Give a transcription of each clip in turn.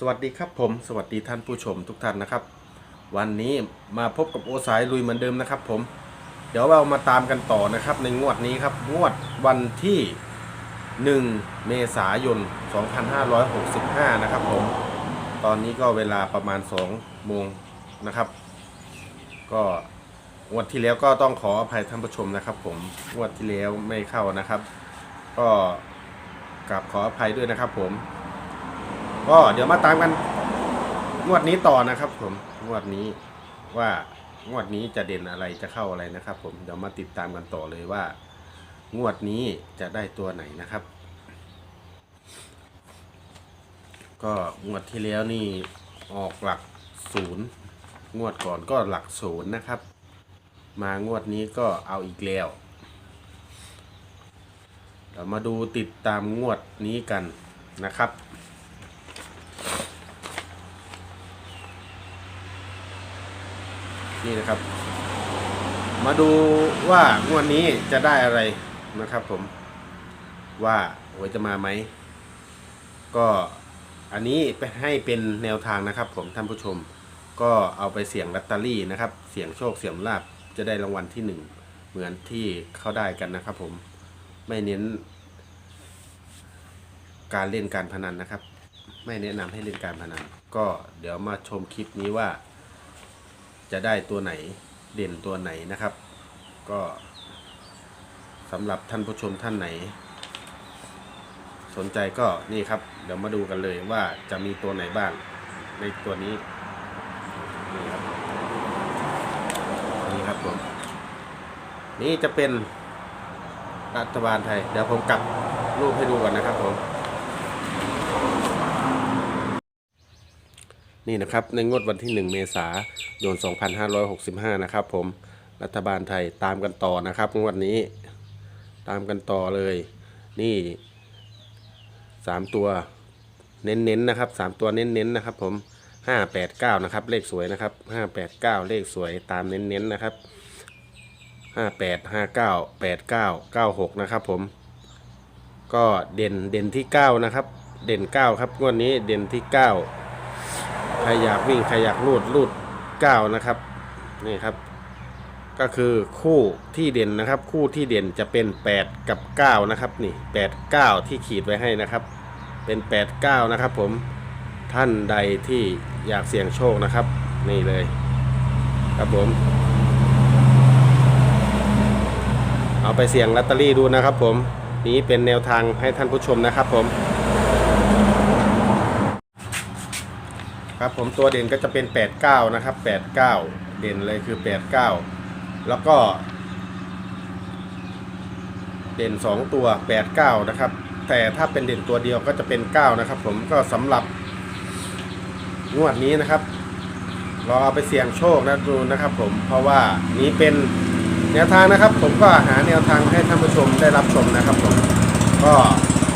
สวัสดีครับผมสวัสดีท่านผู้ชมทุกท่านนะครับ วันนี้มาพบกับโอสายลุยเหมือนเดิมนะครับ ผม เดี๋ยวเรามาตามกันต่อนะครับ ในงวดนี้ครับงวดวันที่ 1 เมษายน 2565 นะครับ ผม ตอนนี้ก็เวลาประมาณ2โมงนะครับ ก็งวดที่แล้วก็ต้องขออภัยท่านผู้ชมนะครับ ผมงวดที่แล้วไม่เข้านะครับ ก็กราบขออภัยด้วยนะครับ ผม ก็เดี๋ยวมาตามกันงวดนี้ต่อนะครับ ผมงวดนี้ว่างวดนี้จะเด่นอะไรจะเข้าอะไรนะครับ ผมเดี๋ยวมาติดตามกันต่อเลยว่า งวดนี้จะได้ตัวไหนนะครับ ก็งวดที่แล้วนี่ออกหลักศูนย์งวดก่อนก็หลักศูนย์นะครับ มางวดนี้ก็เอาอีกแล้วเรามาดูติดตามงวดนี้กันนะครับ นี่นะครับ มาดูว่างวดนี้จะได้อะไรนะครับผมว่าหวยจะมาไหม ก็อันนี้ไปให้เป็นแนวทางนะครับ ผมท่านผู้ชม ก็เอาไปเสี่ยงลอตเตอรี่นะครับ เสี่ยงโชคเสี่ยงลาบจะได้รางวัลที่หนึ่งเหมือนที่เขาได้กันนะครับ ผมไม่เน้น การเล่นการพนันนะครับ ไม่แนะนำให้เล่นการพนัน ก็เดี๋ยวมาชมคลิปนี้ว่า จะได้ตัวไหนเด่นตัวไหนนะครับ ก็สำหรับท่านผู้ชมท่านไหน สนใจก็นี่ครับ เดี๋ยวมาดูกันเลยว่าจะมีตัวไหนบ้างในตัวนี้นี่ครับนี่ครับผมนี่จะเป็นรัฐบาลไทย เดี๋ยวผมกลับรูปให้ดูก่อนนะครับผม นี่นะครับในงวดวันที่ 1 เมษายน 2565 นะครับผมรัฐบาลไทยตามกันต่อนะครับงวดนี้ตามกันต่อเลย นี่ 3 ตัวเน้นๆนะครับ 3 ตัวเน้นๆนะครับ ผม 589 นะครับ เลขสวยนะครับ 589 เลขสวยตามเน้นๆนะครับ 58 59 89 96 นะครับผม ก็เด่นเด่นที่ 9 นะครับ เด่น 9 ครับงวดนี้เด่นที่ 9 ใครอยากวิ่งใครอยากรูดรูดเก้านะครับนี่ครับ ก็คือคู่ที่เด่นนะครับ คู่ที่เด่นจะเป็น 8 กับ 9 นะครับ นี่ 8 9 ที่ขีดไว้ให้นะครับ เป็น 8 9 นะครับ ผมท่านใดที่อยากเสี่ยงโชคนะครับ นี่เลย ครับผม เอาไปเสี่ยงลอตเตอรี่ดูนะครับ ผมนี้เป็นแนวทางให้ท่านผู้ชมนะครับ ผม ครับผมตัวเด่นก็จะเป็น 89 นะครับ 89 เด่นเลยคือ 89 แล้วก็ เด่น 2 ตัว 89 นะครับ แต่ถ้าเป็นเด่นตัวเดียวก็จะเป็น 9 นะครับ ผมก็สำหรับงวดนี้นะครับเราเอาไปเสี่ยงโชคนะดูนะครับ ผมเพราะว่านี้เป็นแนวทางนะครับ ผมก็หาแนวทางให้ท่านผู้ชมได้รับชมนะครับ ผมก็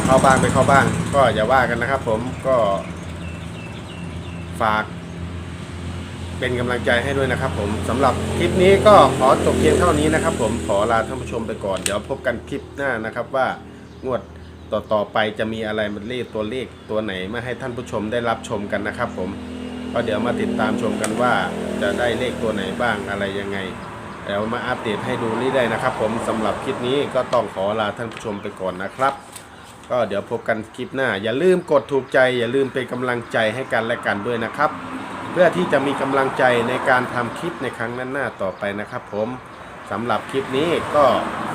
เข้าบ้างไปเข้าบ้าง ก็อย่าว่ากันนะครับ ผมก็ ฝาก เป็นกำลังใจให้ด้วยนะครับ ผมสำหรับคลิปนี้ก็ขอจบเพียงเท่านี้นะครับ ผมขอลาท่านผู้ชมไปก่อน เดี๋ยวพบกันคลิปหน้านะครับว่างวดต่อต่อไปจะมีอะไรมันเลขตัวเลขตัวไหนมาให้ท่านผู้ชมได้รับชมกันนะครับ ผมก็เดี๋ยวมาติดตามชมกันว่าจะได้เลขตัวไหนบ้างอะไรยังไงเดี๋ยวมาอัปเดตให้ดูนี่ได้นะครับ ผมสำหรับคลิปนี้ก็ต้องขอลาท่านผู้ชมไปก่อนนะครับ ก็เดี๋ยวพบกันคลิปหน้า อย่าลืมกดถูกใจ อย่าลืมเป็นกำลังใจให้กันและกันด้วยนะครับ เพื่อที่จะมีกำลังใจในการทำคลิปในครั้งหน้าๆต่อไปนะครับ ผมสำหรับคลิปนี้ก็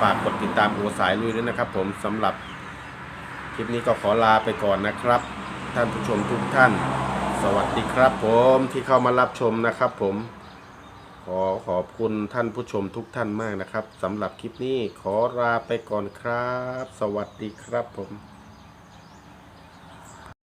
ฝากกดติดตามโอสายลุยด้วยนะครับ ผมสำหรับคลิปนี้ก็ขอลาไปก่อนนะครับ ท่านผู้ชมทุกท่าน สวัสดีครับ ผมที่เข้ามารับชมนะครับ ผมขอขอบคุณท่านผู้ชมทุกท่านมากนะครับสำหรับคลิปนี้ขอลาไปก่อนครับ สวัสดีครับผม